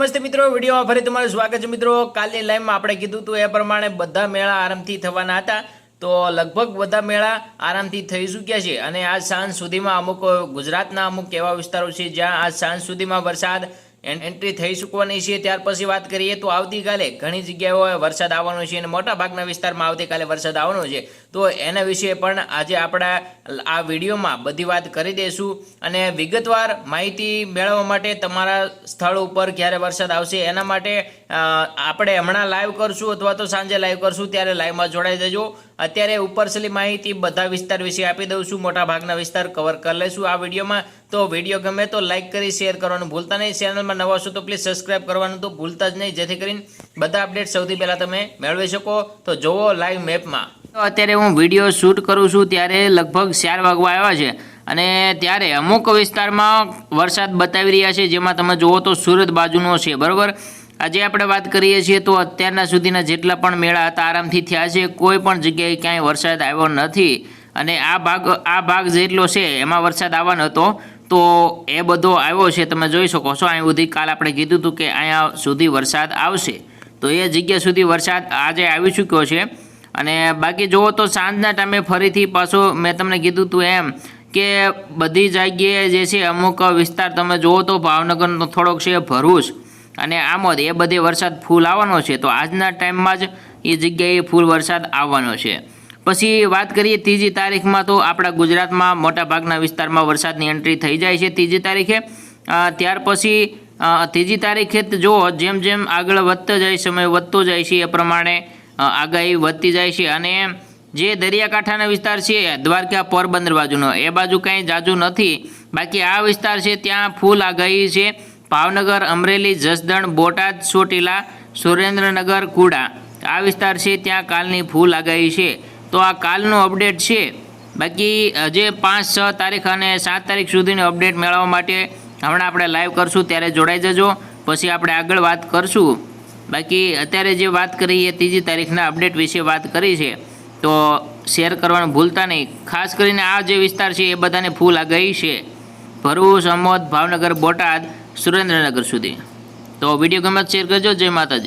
નમસ્તે મિત્રો, વિડીયોમાં ફરી તમારું સ્વાગત છે મિત્રો. કાલની લાઈવમાં આપણે કીધું હતું એ પ્રમાણે બધા મેળા આરામથી થવાના હતા. તો લગભગ બધા મેળા આરામથી થઈ ચૂક્યા છે અને આજ સાંજ સુધીમાં અમુક ગુજરાતના અમુક એવા વિસ્તારો છે જ્યાં આજ સાંજ સુધીમાં વરસાદ એન્ટ્રી થઈ ચૂકવાની છે, ત્યાર પછી વાત કરીએ તો આવતીકાલે ઘણી જગ્યાઓએ વરસાદ આવવાનો છે અને મોટા ભાગના વિસ્તારમાં આવતીકાલે વરસાદ આવવાનો છે. તો એના વિશે પણ આજે આપણા આ વિડીયોમાં બધી વાત કરી દઈશું અને વિગતવાર માહિતી મેળવવા માટે તમારા સ્થળ ઉપર ક્યારે વરસાદ આવશે એના માટે આપણે હમણાં લાઈવ કરશું અથવા તો સાંજે લાઈવ કરશું, ત્યારે લાઈવમાં જોડાઈ જજો. અત્યારે ઉપરસલી માહિતી બધા વિસ્તાર વિશે આપી દઉં છું. મોટા ભાગના વિસ્તાર કવર કરી લઈશું આ વિડીયોમાં. તો વીડિયો ગમે તો લાઇક કરી શેર કરવાનું ભૂલતા નહીં. ચેનલમાં નવા છો તો પ્લીઝ સબસ્ક્રાઇબ કરવાનું તો ભૂલતા જ નહીં. જેથી કરીને બધા અપડેટ સૌથી પહેલાં તમે મેળવી શકો. તો જોવો લાઈવ મેપમાં તો અત્યારે હું વીડિયો શૂટ કરું છું ત્યારે લગભગ ચાર વાગવા આવ્યા છે. અને ત્યારે અમુક વિસ્તારમાં વરસાદ બતાવી રહ્યા છે. જેમાં તમે જુઓ તો સુરત બાજુનો છે. બરોબર? આજે આપણે વાત કરીએ છીએ તો અત્યારના સુધીના જેટલા પણ મેળા હતા, આરામથી થયા છે. કોઈ પણ જગ્યાએ ક્યાંય વરસાદ આવ્યો નથી. અને આ ભાગ આ ભાગ જેટલો છે, એમાં વરસાદ આવવાનો હતો. તો એ બધો આવ્યો છે, તમે જોઈ શકો છો. અહીં સુધી કાલ આપણે કીધું હતું કે અહીંયા સુધી વરસાદ આવશે. તો એ જગ્યા સુધી વરસાદ આજે આવી ચૂક્યો છે. અને બાકી જુઓ તો સાંજના ટાઈમે ફરીથી પાછો મેં તમને કીધું હતું એમ કે બધી જગ્યાએ જે છે, અમુક વિસ્તાર તમે જુઓ તો ભાવનગરનો થોડોક છે, ભરૂચ. અને આમોદ એ બધે વરસાદ ફૂલ આવવાનો છે, તો આજના ટાઈમમાં જ એ જગ્યાએ ફૂલ વરસાદ આવવાનો છે. પછી વાત કરીએ ત્રીજી તારીખમાં, તો આપણા ગુજરાતમાં મોટાભાગના વિસ્તારમાં વરસાદની એન્ટ્રી થઈ જાય છે ત્રીજી તારીખે. ત્યાર પછી ત્રીજી તારીખે જો જેમ જેમ આગળ વધતો જાય, સમય વધતો જાય છે, એ પ્રમાણે આગાહી વધતી જાય છે. અને જે દરિયાકાંઠાના વિસ્તાર છે, દ્વારકા પોરબંદર બાજુનો, એ બાજુ કાંઈ જાજુ નથી. બાકી આ વિસ્તાર છે, ત્યાં ફૂલ આગાહી છે. ભાવનગર, અમરેલી, જસદણ, બોટાદ, ચોટીલા, સુરેન્દ્રનગર, કુડા. આ વિસ્તાર છે ત્યાં કાલની ફૂલ આગાહી છે. તો આ કાલનો અપડેટ છે. બાકી જે પાંચ, છ તારીખ અને સાત તારીખ સુધીની અપડેટ મેળવવા માટે હમણાં આપણે લાઈવ કરશું, ત્યારે જોડાઈ જજો. પછી આપણે આગળ વાત કરશું. બાકી, અત્યારે જે વાત કરી એ ત્રીજી તારીખના અપડેટ વિશે વાત કરી છે. તો શેર કરવાનું ભૂલતા નહીં. ખાસ કરીને આ જે વિસ્તાર છે એ બધાને ફૂલ આગાહી છે. ભરૂચ, અમોદ, ભાવનગર, બોટાદ સુરેન્દ્રનગર સુધી. તો વીડિયો ગમે શેર કરજો. જય માતાજી.